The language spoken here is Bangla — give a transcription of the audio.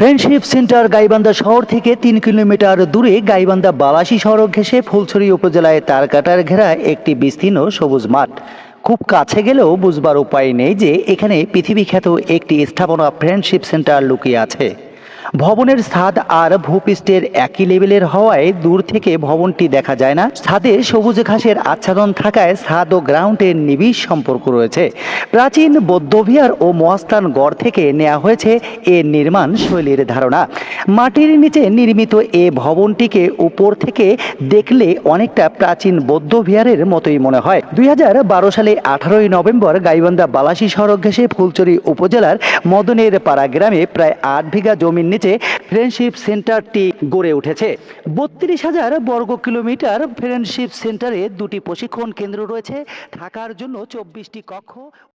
ফ্রেন্ডশিপ সেন্টার গাইবান্ধা শহর থেকে তিন কিলোমিটার দূরে গাইবান্ধা বালাসি সড়ক ঘেঁষে ফুলছড়ি উপজেলায় তারকাটার ঘেরা একটি বিস্তীর্ণ সবুজ মাঠ। খুব কাছে গেলেও বুঝবার উপায় নেই যে এখানে পৃথিবীখ্যাত একটি স্থাপনা ফ্রেন্ডশিপ সেন্টার লুকিয়ে আছে। ভবনের ছাদ আর ভূপৃষ্ঠের একই লেভেলের হওয়ায় দূর থেকে ভবনটি দেখা যায় না। ছাদে সবুজ ঘাসের আচ্ছাদন থাকায় ছাদ ও গ্রাউন্ডের নিবিড় সম্পর্ক রয়েছে। প্রাচীন বৌদ্ধবিহার ও মহাস্থান গড় থেকে নেওয়া হয়েছে এর নির্মাণ শৈলীর ধারণা। মাটির নিচে নির্মিত এ ভবনটিকে উপর থেকে দেখলে অনেকটা প্রাচীন বৌদ্ধবিহারের মতোই মনে হয়। দুই হাজার বারো সালে আঠারোই নভেম্বর গাইবান্ধা বালাসী সড়ক ঘেঁষে ফুলচুরি উপজেলার মদনের পাড়া গ্রামে প্রায় আট বিঘা জমির নিচে ফ্রেন্ডশিপ সেন্টারটি গড়ে উঠেছে। বত্রিশ হাজার বর্গ কিলোমিটার ফ্রেন্ডশিপ সেন্টারে দুটি প্রশিক্ষণ কেন্দ্র রয়েছে। থাকার জন্য চব্বিশটি কক্ষ